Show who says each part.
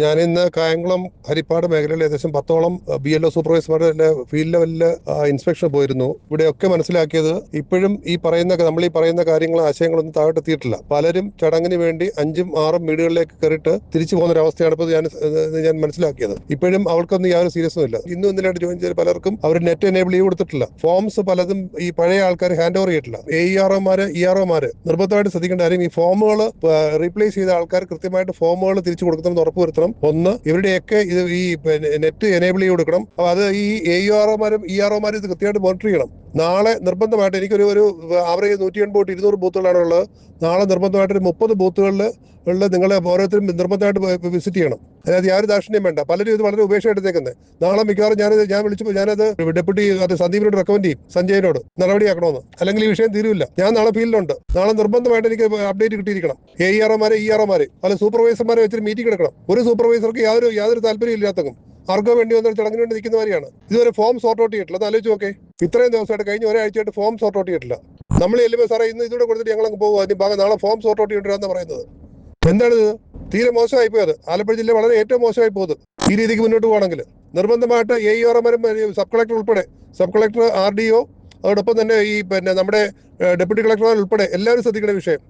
Speaker 1: ഞാൻ ഇന്ന് കായംകുളം ഹരിപ്പാട് മേഖലയിൽ ഏകദേശം പത്തോളം ബി എൽ ഒ സൂപ്പർവൈസർമാരുടെ ഫീൽഡ് ലെവലിൽ ഇൻസ്പെക്ഷൻ പോയിരുന്നു. ഇവിടെയൊക്കെ മനസ്സിലാക്കിയത് ഇപ്പോഴും ഈ പറയുന്ന നമ്മൾ ഈ പറയുന്ന കാര്യങ്ങളും ആശയങ്ങളൊന്നും താഴോട്ടെത്തിയിട്ടില്ല. പലരും ചടങ്ങിന് വേണ്ടി അഞ്ചും ആറും വീടുകളിലേക്ക് കയറിയിട്ട് തിരിച്ചു പോകുന്ന ഒരു അവസ്ഥയാണ് ഇപ്പോൾ ഞാൻ ഞാൻ മനസ്സിലാക്കിയത്. ഇപ്പോഴും അവർക്കൊന്നും യാതൊരു സീരിയസും ഇല്ല. ഇന്നും ഇന്നലെയായിട്ട് ജോയിൻ ചെയ്ത പലർക്കും അവർ നെറ്റ് എനേബിൾ ചെയ്ത് കൊടുത്തിട്ടില്ല. ഫോംസ് പലതും ഈ പഴയ ആൾക്കാർ ഹാൻഡ് ഓവർ ചെയ്തിട്ടില്ല. എ ഇ ആർ ഒമാര് ഇ ആർ ഒമാര് നിർബന്ധമായിട്ട് ശ്രദ്ധിക്കേണ്ട കാര്യം ഈ ഫോമുകൾ റീപ്ലേസ് ചെയ്ത ആൾക്കാർ കൃത്യമായിട്ട് ഫോമുകൾ തിരിച്ചു കൊടുക്കണം ഉറപ്പുവരുത്തണം. ഒന്ന് ഇവരുടെയൊക്കെ ഇത് ഈ നെറ്റ് എനേബിൾ ചെയ്ത് കൊടുക്കണം. അപ്പൊ അത് ഈ എ ഇ ആർ ഒമാരും ഇ ആർ ഒമാരും ഇത് കൃത്യമായിട്ട് മോണിറ്റർ ചെയ്യണം. നാളെ നിർബന്ധമായിട്ട് എനിക്കൊരു ഒരു ആവറേജ് നൂറ്റി എൺപത് ഇരുന്നൂറ് ബൂത്തുകളാണ് ഉള്ളത് നാളെ നിർബന്ധമായിട്ട് ഒരു മുപ്പത് ബൂത്തുകളിൽ ഉള്ള നിങ്ങളെ ഓരോരുത്തരും നിർബന്ധമായിട്ട് വിസിറ്റ് ചെയ്യണം. അതായത് യാതൊരു ദാക്ഷിണ്യം വേണ്ട. പലരും ഇത് വളരെ ഉപേക്ഷ എടുത്തേക്കുന്നത് നാളെ മിക്കവാറും ഞാനത് ഞാൻ വിളിച്ചപ്പോൾ ഞാനത് ഡെപ്യൂട്ടി അത് സന്ദീപിനോട് റെക്കമെൻഡ് ചെയ്യും. സഞ്ജയനോട് നടപടിയാക്കണമെന്ന് അല്ലെങ്കിൽ ഈ വിഷയം തീരുമില്ല ഞാൻ നാളെ ഫീൽഡിലുണ്ട്. നാളെ നിർബന്ധമായിട്ട് എനിക്ക് അപ്ഡേറ്റ് കിട്ടിയിരിക്കണം. എ ഇ ആർഒമാരെ ഇ ആർഒമാരെ പല സൂപ്പർവൈസർമാരെ വെച്ചിട്ട് മീറ്റിംഗ് എടുക്കണം. ഒരു സൂപ്പർവൈസർക്ക് യാതൊരു യാതൊരു താല്പര്യം ഇല്ലാത്തതും. ആർക്കോ വേണ്ടി വന്നൊരു ചടങ്ങിന് വേണ്ടി നിൽക്കുന്നവരെയാണ് ഇതുവരെ ഫോം സോർട്ട് ഔട്ട് ചെയ്തിട്ടില്ല. അത് ആലോചിച്ച് നോക്കേ. ഇത്രയും ദിവസമായിട്ട് കഴിഞ്ഞ ഒരാഴ്ചയായിട്ട് ഫോം സോർട്ട് ഔട്ട് ചെയ്തിട്ടില്ല. നമ്മൾ ചെല്ലുമ്പോൾ സാറേ ഇന്ന് ഇതൂടെ കൊടുത്തിട്ട് ഞങ്ങൾ അങ്ങ് പോകും അതിന് ഭാഗം നാളെ ഫോം സോർട്ട് ഔട്ട് ചെയ്തിട്ടാന്ന് പറയുന്നത്. എന്താണ് തീരെ മോശമായി പോയത്. ആലപ്പുഴ ജില്ല വളരെ ഏറ്റവും മോശമായി പോകുന്നത് ഈ രീതിക്ക് മുന്നോട്ട് പോകണമെങ്കിൽ നിർബന്ധമായിട്ട് എ ഇ ഓറമാരും സബ് കളക്ടർ ഉൾപ്പെടെ sub collector R D O അതോടൊപ്പം തന്നെ ഈ പിന്നെ നമ്മുടെ ഡെപ്യൂട്ടി കളക്ടർ ഉൾപ്പെടെ എല്ലാവരും ശ്രദ്ധിക്കേണ്ട വിഷയം.